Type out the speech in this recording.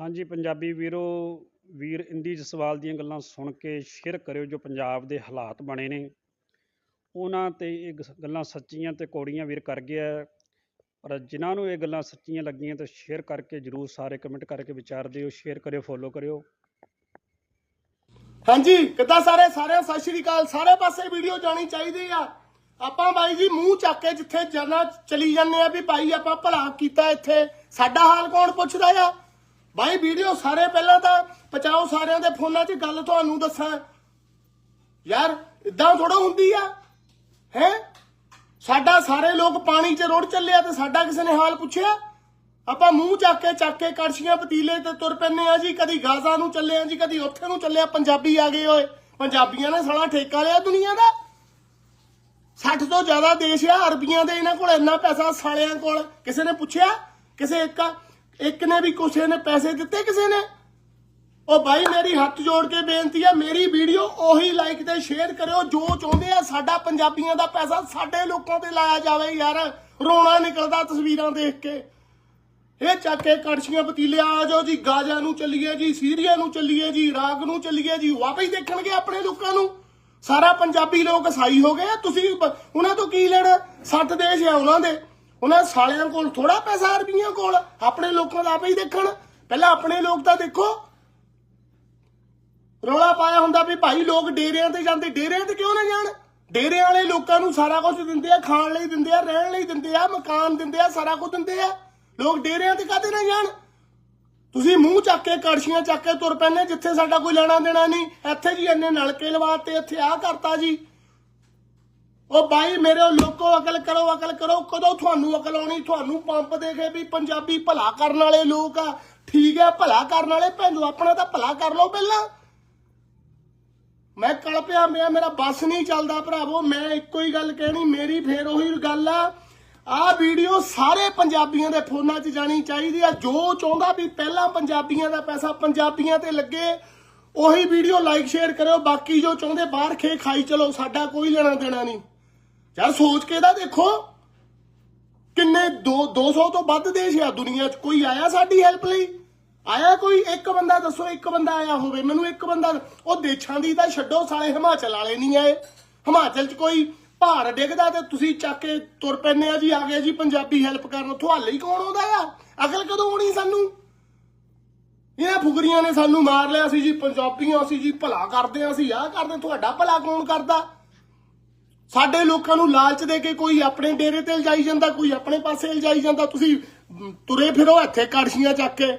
ਹਾਂਜੀ, ਪੰਜਾਬੀ ਵੀਰੋ, ਵੀਰ ਇੰਦੀ ਜਸਵਾਲ ਦੀਆਂ ਗੱਲਾਂ ਸੁਣ ਕੇ ਸ਼ੇਅਰ ਕਰਿਓ ਜੋ ਪੰਜਾਬ ਦੇ ਹਾਲਾਤ ਬਣੇ ਨੇ। ਉਹਨਾਂ ਤੇ ਇਹ ਗੱਲਾਂ ਸੱਚੀਆਂ ਤੇ ਕੌੜੀਆਂ ਵੀਰ ਕਰ ਗਿਆ ਪਰ ਜਿਨ੍ਹਾਂ ਨੂੰ ਇਹ ਗੱਲਾਂ ਸੱਚੀਆਂ ਲੱਗੀਆਂ ਤਾਂ ਸ਼ੇਅਰ ਕਰਕੇ ਜਰੂਰ ਸਾਰੇ ਕਮੈਂਟ ਕਰਕੇ ਵਿਚਾਰ ਦਿਓ, ਸ਼ੇਅਰ ਕਰਿਓ, ਫੋਲੋ ਕਰਿਓ। ਹਾਂਜੀ, ਕਿੱਦਾਂ ਸਾਰੇ? ਸਾਰਿਆਂ ਸਤਿ ਸ਼੍ਰੀ ਅਕਾਲ। ਸਾਰੇ ਪਾਸੇ ਵੀਡੀਓ ਜਾਣੀ ਚਾਹੀਦੀ ਆ। ਆਪਾਂ ਬਾਈ ਜੀ ਮੂੰਹ ਚੱਕ ਕੇ ਜਿੱਥੇ ਜਾਣਾ, ਚਲੀ ਜਾਂਦੇ ਆ ਵੀ ਭਾਈ ਆਪਾਂ ਭਲਾ ਕੀਤਾ ਇੱਥੇ। ਸਾਡਾ ਹਾਲ ਕੌਣ ਪੁੱਛਦਾ ਆ? ਬਾਈ ਵੀਡੀਓ ਸਾਰੇ ਪਹਿਲਾਂ ਤਾਂ ਪਚਾਓ ਸਾਰਿਆਂ ਦੇ ਫੋਨਾਂ 'ਚ ਗੱਲ ਤੁਹਾਨੂੰ ਦੱਸਾਂ। ਯਾਰ ਇਦਾਂ ਥੋੜਾ ਹੁੰਦੀ ਆ। ਹੈ? ਸਾਡਾ ਸਾਰੇ ਲੋਕ ਪਾਣੀ 'ਚ ਰੁੜ ਚੱਲਿਆ ਤੇ ਸਾਡਾ ਕਿਸੇ ਨੇ ਹਾਲ ਪੁੱਛਿਆ? ਆਪਾਂ ਮੂੰਹ ਚੱਕ ਕੇ ਚੱਕ ਕੇ ਕੜਛੀਆਂ, ਪਤੀਲੇ ਤੇ ਤੁਰ ਪੈਨੇ ਆ ਜੀ। ਕਦੀ ਗਾਜ਼ਾ ਨੂੰ ਚੱਲੇ ਆ ਜੀ, ਕਦੀ ਉੱਥੇ ਨੂੰ ਚੱਲੇ ਆ। ਪੰਜਾਬੀ ਆ ਗਏ ਓਏ। ਪੰਜਾਬੀਆਂ ਨੇ ਸਾਲਾ ਠੇਕਾ ਲਿਆ ਦੁਨੀਆ ਦਾ। 60 ਤੋਂ ਜ਼ਿਆਦਾ ਦੇਸ਼ ਆ, ਅਰਬੀਆਂ ਦੇ ਇਹਨਾਂ ਕੋਲ ਇੰਨਾ ਪੈਸਾ ਸਾਲਿਆਂ ਕੋਲ। ਕਿਸੇ ਨੇ ਪੁੱਛਿਆ? ਕਿਸੇ ਇੱਕ ਇੱਕ ਨੇ ਵੀ ਕਿਸੇ ਨੇ ਪੈਸੇ ਦਿੱਤੇ ਕਿਸੇ ਨੇ? ਉਹ ਭਾਈ ਮੇਰੀ ਹੱਥ ਜੋੜ ਕੇ ਬੇਨਤੀ ਆ ਮੇਰੀ ਵੀਡੀਓ ਉਹੀ ਲਾਈਕ ਤੇ ਸ਼ੇਅਰ ਕਰਿਓ ਜੋ ਚਾਹੁੰਦੇ ਆ ਸਾਡਾ ਪੰਜਾਬੀਆਂ ਦਾ ਪੈਸਾ ਸਾਡੇ ਲੋਕਾਂ ਤੇ ਲਾਇਆ ਜਾਵੇ ਯਾਰ। ਰੋਣਾ ਨਿਕਲਦਾ ਤਸਵੀਰਾਂ ਦੇਖ ਕੇ। ਇਹ ਚੱਕ ਕੇ ਕੜਛੀਆਂ ਪਤੀਲੇ ਆ ਜਾਓ ਜੀ ਗਾਜ਼ਾ ਨੂੰ ਚੱਲੀਏ ਜੀ ਸੀਰੀਆ ਨੂੰ ਚੱਲੀਏ ਜੀ ਇਰਾਕ ਨੂੰ ਚੱਲੀਏ ਜੀ ਵਾਪਸ ਦੇਖਣਗੇ ਆਪਣੇ ਲੋਕਾਂ ਨੂੰ। ਸਾਰਾ ਪੰਜਾਬੀ ਲੋਕ ਸਾਈ ਹੋ ਗਏ ਆ, ਤੁਸੀਂ ਉਹਨਾਂ ਤੋਂ ਕੀ ਲੈਣਾ? ਸੱਤ ਦੇਸ਼ ਆ ਉਹਨਾਂ ਦੇ। ਉਹਨਾਂ ਸਾਲਿਆਂ ਕੋਲ ਥੋੜਾ ਪੈਸਾ ਅਰਬੀਆਂ ਕੋਲ, ਆਪਣੇ ਲੋਕਾਂ ਦਾ ਆਪੇ ਹੀ ਦੇਖਣ। ਪਹਿਲਾਂ ਆਪਣੇ ਲੋਕ ਤਾਂ ਦੇਖੋ। ਰੌਲਾ ਪਾਇਆ ਹੁੰਦਾ ਵੀ ਭਾਈ ਲੋਕ ਡੇਰਿਆਂ ਤੇ ਜਾਂਦੇ, ਡੇਰਿਆਂ ਤੇ ਕਿਉਂ ਨਾ ਜਾਣ? ਡੇਰਿਆਂ ਵਾਲੇ ਲੋਕਾਂ ਨੂੰ ਸਾਰਾ ਕੁਝ ਦਿੰਦੇ ਆ, ਖਾਣ ਲਈ ਦਿੰਦੇ ਆ, ਰਹਿਣ ਲਈ ਦਿੰਦੇ ਆ, ਮਕਾਨ ਦਿੰਦੇ ਆ, ਸਾਰਾ ਕੁਝ ਦਿੰਦੇ ਆ। ਲੋਕ ਡੇਰਿਆਂ ਤੇ ਕਾਹਦੇ ਨਾ ਜਾਣ? ਤੁਸੀਂ ਮੂੰਹ ਚੱਕ ਕੇ, ਕੜਛੀਆਂ ਚੱਕ ਕੇ ਤੁਰ ਪੈਂਦੇ ਜਿੱਥੇ ਸਾਡਾ ਕੋਈ ਲੈਣਾ ਦੇਣਾ ਨਹੀਂ। ਇੱਥੇ ਜੀ ਇੰਨੇ ਨਲਕੇ ਲਵਾਤੇ, ਇੱਥੇ ਆਹ ਕਰਤਾ ਜੀ। ਉਹ ਬਾਈ ਮੇਰੇ ਲੋਕੋ ਅਕਲ ਕਰੋ ਅਕਲ ਕਰੋ। ਕਦੋਂ ਤੁਹਾਨੂੰ ਅਕਲ ਆਉਣੀ? ਤੁਹਾਨੂੰ ਪੰਪ ਦੇ ਕੇ ਵੀ ਪੰਜਾਬੀ ਭਲਾ ਕਰਨ ਵਾਲੇ ਲੋਕ ਆ। ਠੀਕ ਹੈ ਭਲਾ ਕਰਨ ਵਾਲੇ ਭੈਣੋ, ਆਪਣਾ ਤਾਂ ਭਲਾ ਕਰ ਲਓ ਪਹਿਲਾਂ। ਮੈਂ ਕਲਪਿਆ ਪਿਆ, ਮੇਰਾ ਬੱਸ ਨਹੀਂ ਚੱਲਦਾ ਭਰਾਵੋ। ਮੈਂ ਇੱਕੋ ਹੀ ਗੱਲ ਕਹਿਣੀ, ਮੇਰੀ ਫੇਰ ਉਹੀ ਗੱਲ ਆ। ਆਹ ਵੀਡੀਓ ਸਾਰੇ ਪੰਜਾਬੀਆਂ ਦੇ ਫੋਨਾਂ 'ਚ ਜਾਣੀ ਚਾਹੀਦੀ ਆ। ਜੋ ਚਾਹੁੰਦਾ ਵੀ ਪਹਿਲਾਂ ਪੰਜਾਬੀਆਂ ਦਾ ਪੈਸਾ ਪੰਜਾਬੀਆਂ ਤੇ ਲੱਗੇ, ਉਹੀ ਵੀਡੀਓ ਲਾਈਕ ਸ਼ੇਅਰ ਕਰਿਓ। ਬਾਕੀ ਜੋ ਚਾਹੁੰਦੇ, ਬਾਹਰ ਖੇ ਖਾਈ ਚਲੋ, ਸਾਡਾ ਕੋਈ ਲੈਣਾ ਦੇਣਾ ਨਹੀਂ। ਯਾਰ ਸੋਚ ਕੇ ਤਾਂ ਦੇਖੋ। ਕਿੰਨੇ 2 200 ਤੋਂ ਵੱਧ ਦੇਸ਼ ਆ ਦੁਨੀਆ 'ਚ। ਕੋਈ ਆਇਆ ਸਾਡੀ ਹੈਲਪ ਲਈ? ਆਇਆ ਕੋਈ? ਇੱਕ ਬੰਦਾ ਦੱਸੋ, ਇੱਕ ਬੰਦਾ ਆਇਆ ਹੋਵੇ। ਮੈਨੂੰ ਇੱਕ ਬੰਦਾ ਉਹ ਦੇਸ਼ਾਂ ਦੀ ਤਾਂ ਛੱਡੋ, ਸਾਲੇ ਹਿਮਾਚਲ ਵਾਲੇ ਨਹੀਂ ਆਏ ਹਿਮਾਚਲ 'ਚ ਕੋਈ ਪਹਾੜ ਡਿੱਗਦਾ ਤੇ ਤੁਸੀਂ ਚੱਕ ਕੇ ਤੁਰ ਪੈਨੇ ਆ ਜੀ, ਆ ਗਏ ਜੀ, ਪੰਜਾਬੀ ਹੈਲਪ ਕਰਨ ਤੁਹਾਲੇ ਹੀ ਕੌਣ ਆਉਂਦਾ ਆ? ਅਕਲ ਕਦੋਂ ਆਉਣੀ ਸਾਨੂੰ? ਇਹਨਾਂ ਫੁਗਰੀਆਂ ਨੇ ਸਾਨੂੰ ਮਾਰ ਲਿਆ ਸੀ ਜੀ, ਪੰਜਾਬੀਆਂ ਸੀ ਜੀ, ਭਲਾ ਕਰਦੇ ਆ ਸੀ ਆਹ ਕਰਦੇ ਤੁਹਾਡਾ ਭਲਾ ਕੌਣ ਕਰਦਾ? ਸਾਡੇ ਲੋਕਾਂ ਨੂੰ ਲਾਲਚ ਦੇ ਕੇ ਕੋਈ ਆਪਣੇ ਡੇਰੇ ਤੇ ਲਜਾਈ ਜਾਂਦਾ, ਕੋਈ ਆਪਣੇ ਪਾਸੇ ਲਜਾਈ ਜਾਂਦਾ, ਤੁਸੀਂ ਤੁਰੇ ਫਿਰੋ ਇੱਥੇ ਕੜਛੀਆਂ ਚੱਕ ਕੇ।